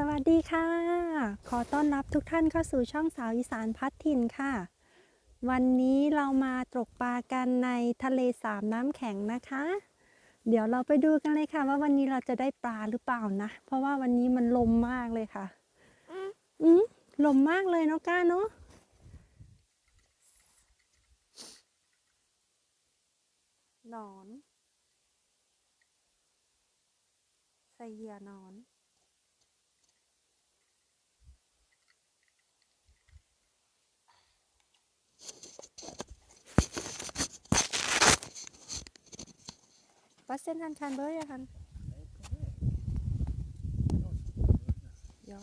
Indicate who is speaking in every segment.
Speaker 1: สวัสดีค่ะ ขอต้อนรับทุกท่านเข้าสู่ช่องสาวอีสานพัดถิ่นค่ะ วันนี้เรามาตกปลากันในทะเลสาบน้ำแข็งนะคะ เดี๋ยวเราไปดูกันเลยค่ะ ว่าวันนี้เราจะได้ปลาหรือเปล่านะ เพราะว่าวันนี้มันลมมากเลยค่ะ อืมลมมากเลยเนาะก้าเนาะหนอนใส่เหยื่อหนอน Was denn han kan börja han? Ja,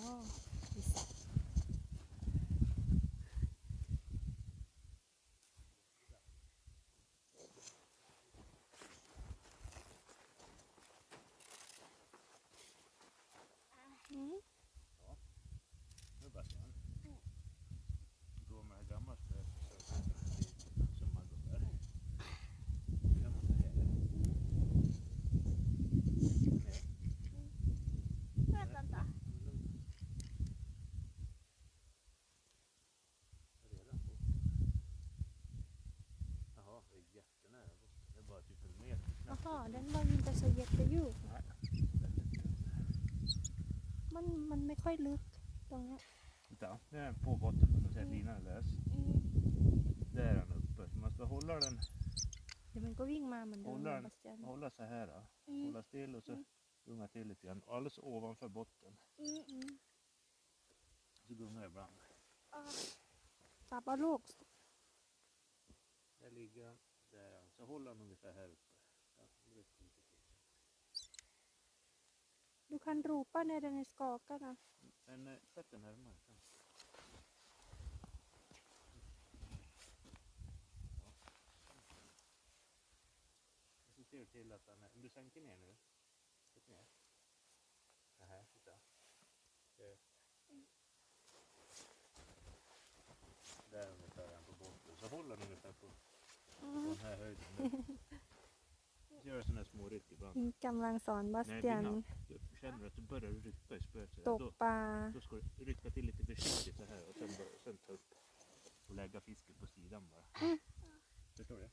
Speaker 1: den var ju inte så jättedjup.
Speaker 2: Nej, väldigt lugnt.
Speaker 1: มันมันไม่ค่อยลึกตรงเนี้ย
Speaker 2: Titta, nu är den på botten. Man ser att linan är lös. Där är den uppe. Så man ska hålla den,
Speaker 1: เดี๋ยวมันก็วิ่งมาเหมือนเดิม
Speaker 2: hålla,
Speaker 1: นะ
Speaker 2: den,
Speaker 1: บาสเตียน
Speaker 2: hålla så här. Då. Hålla still och så
Speaker 1: Mm.
Speaker 2: gunga till lite grann. Alldeles ovanför botten.
Speaker 1: อืมอืม
Speaker 2: Så gungar det ibland.
Speaker 1: จับเอาลูก
Speaker 2: Där ligger han. Där är han. Så håller han ungefär här uppe.
Speaker 1: ดูคันรูปะในเดนสกอกันนะ
Speaker 2: Men eh, sätt den närmare. Kan. Ja. Och så ser du till att han är... Om du sänker ner nu. Sätt ner. Nähä, titta. Det. Där ungefär är han på botten. Så håller han ungefär på, på den här höjden. Så gör sådana här små ryck ibland.
Speaker 1: กำลังสอนบาส
Speaker 2: Nej,
Speaker 1: เตียน
Speaker 2: Lina, du känner att du börjar rycka i spöet. så
Speaker 1: ต
Speaker 2: där,
Speaker 1: ก
Speaker 2: Då,
Speaker 1: ปลา
Speaker 2: då ska du rycka till lite försiktigt så här och sen, bara- sen ta upp och lägga fisken på sidan bara. Förstår du?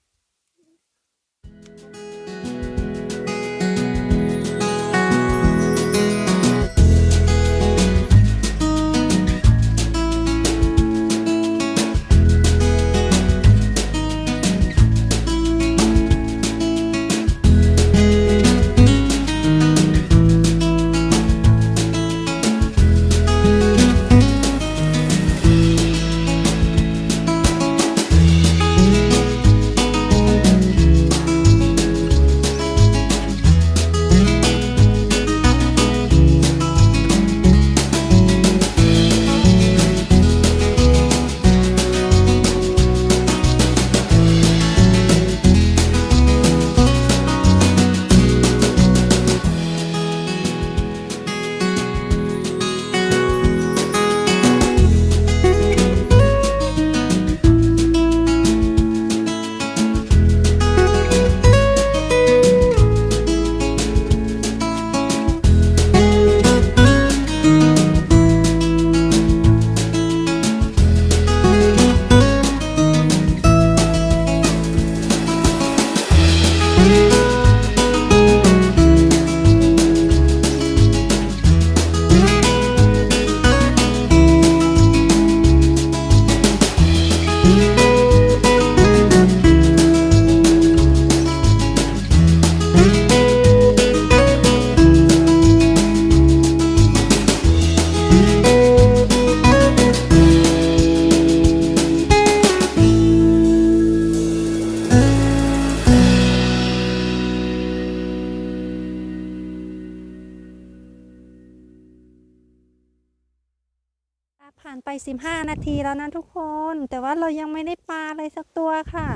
Speaker 1: 15นาทีแล้วนะทุกคน แต่ว่าเรายังไม่ได้ปลาเลยสักตัวค่ะ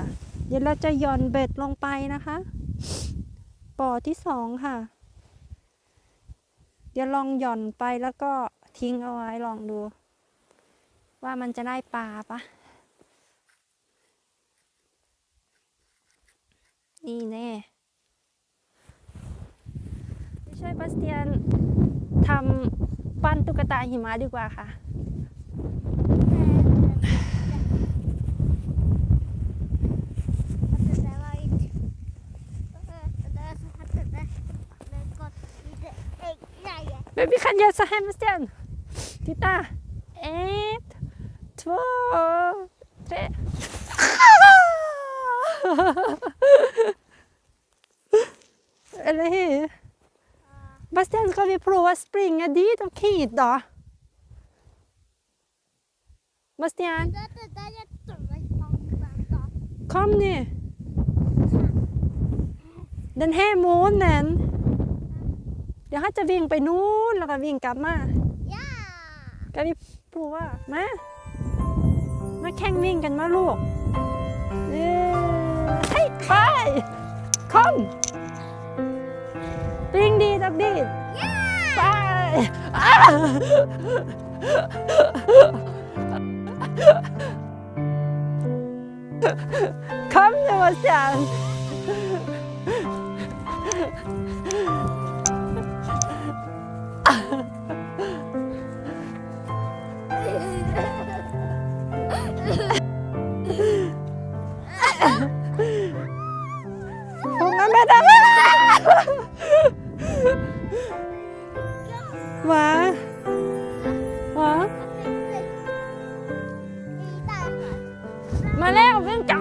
Speaker 1: เดี๋ยวเราจะหย่อนเบ็ดลงไปนะคะบ่อที่สองค่ะ เดี๋ยวลองหย่อนไปแล้วก็ทิ้งเอาไว้ลองดู ว่ามันจะได้ปลาปะนี่แน่ไม่ใช่บาสเตียนทำปั้นตุ๊กตาหิมะดีกว่าค่ะ Baby kan göra så här med Sten. Titta. Ett, två, tre. Eller hur? Bastian, ska vi prova springa dit och hit då? Bastian, kom nu. Den här månen. เดี๋ยวเขาจะวิ่งไปนู้นแล้วก็วิ่งกลับมาก็พี่พูดว่ามามาแข่งวิ่งกันมาลูกเอ้ยให้ไปคอมวิ่งดีดักดีไปอ้าคอมจะมาสั่ง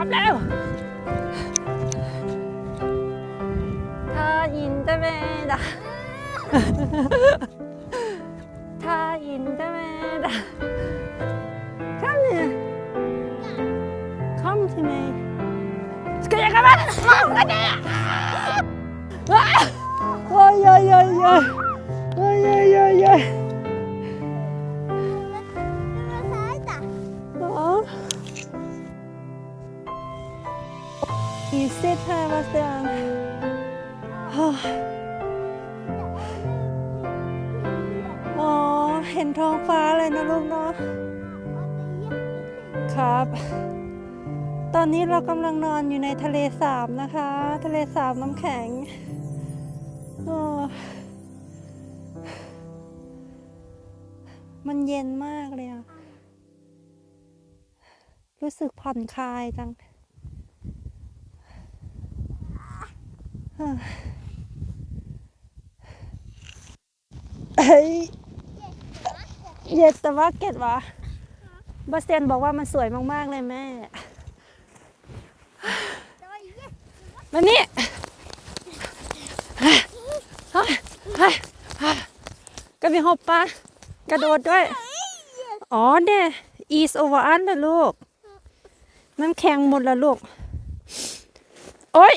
Speaker 1: วิ่งจับแล้วถ้าอินเตอร์เวดาถ้าอินเตอร์เวดา Kom nu! Kom till mig. Ska jag komma? Många det! Oj, oj, oj, oj. Oj, ลูกเนาะครับ ตอนนี้เรากำลังนอนอยู่ในทะเลสาบนะคะ ทะเลสาบน้ำแข็งมันเย็นมากเลยอะรู้สึกผ่อนคลายจังเฮ้ย เฮ้ยเย็นแต่ว่าเก็ดวะบาสเตียนบอกว่ามันสวยมาก ๆ เลยแม่ มานี่กระบี่หบปะกระโดดด้วย อ๋อเนี่ย ease over อันละลูก น้ำแข็งหมดละลูก โอ้ย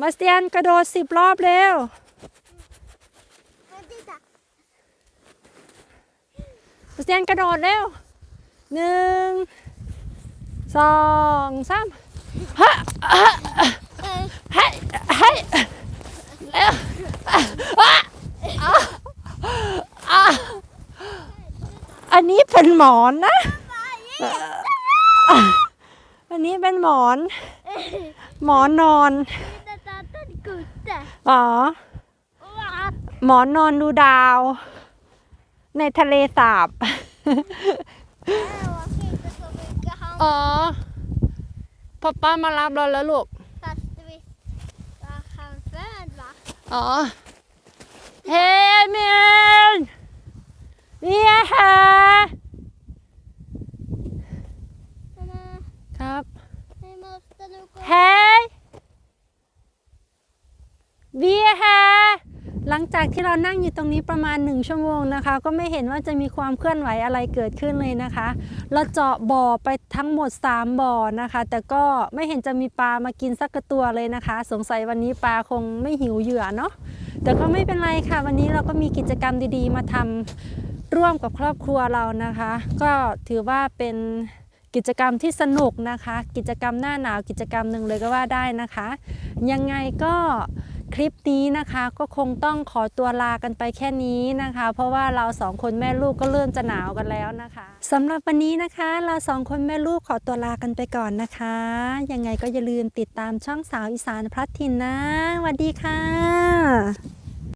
Speaker 1: บาสเตียนกระโดดสิบรอบเร็ว เตียนกระโดดเร็วหนึ่งสองสามฮะฮะเฮ้ยเฮ้ยเร็วอะอะอะอันนี้เป็นหมอนนะ อันนี้เป็นหมอน หมอนนอน อ๋อ หมอนนอนดูดาว ในทะเลสาบ อ๋อพ่อป้ามารับเราแล้วลูก อ๋อ เฮ้ยเมนนี่ฮะครับ เฮ้ยเบียร์ฮะหลัง จากที่เรานั่งอยู่ตรงนี้ประมาณหนึ่งชั่วโมงนะคะ ก็ไม่เห็นว่าจะมีความเคลื่อนไหวอะไรเกิดขึ้นเลยนะคะ เราเจาะบ่อไปทั้งหมด 3 บ่อนะคะ แต่ก็ไม่เห็นจะมีปลามากินสักตัวเลยนะคะ สงสัยวันนี้ปลาคงไม่หิวเหยื่อเนาะแต่ก็ไม่เป็นไรค่ะ วันนี้เราก็มีกิจกรรมดีๆ มาทำร่วมกับครอบครัวเรานะคะ ก็ถือว่าเป็นกิจกรรมที่สนุกนะคะ กิจกรรมหน้าหนาวกิจกรรมหนึ่งเลยก็ว่าได้นะคะ ยังไงก็ คลิปนี้นะคะก็คงต้องขอตัวลากันไปแค่นี้นะคะ เพราะว่าเราสองคนแม่ลูกก็เริ่มจะหนาวกันแล้วนะคะสำหรับวันนี้นะคะ เราสองคนแม่ลูกขอตัวลากันไปก่อนนะคะ ยังไงก็อย่าลืมติดตามช่องสาวอีสานพลัดถิ่นนะสวัสดีค่ะ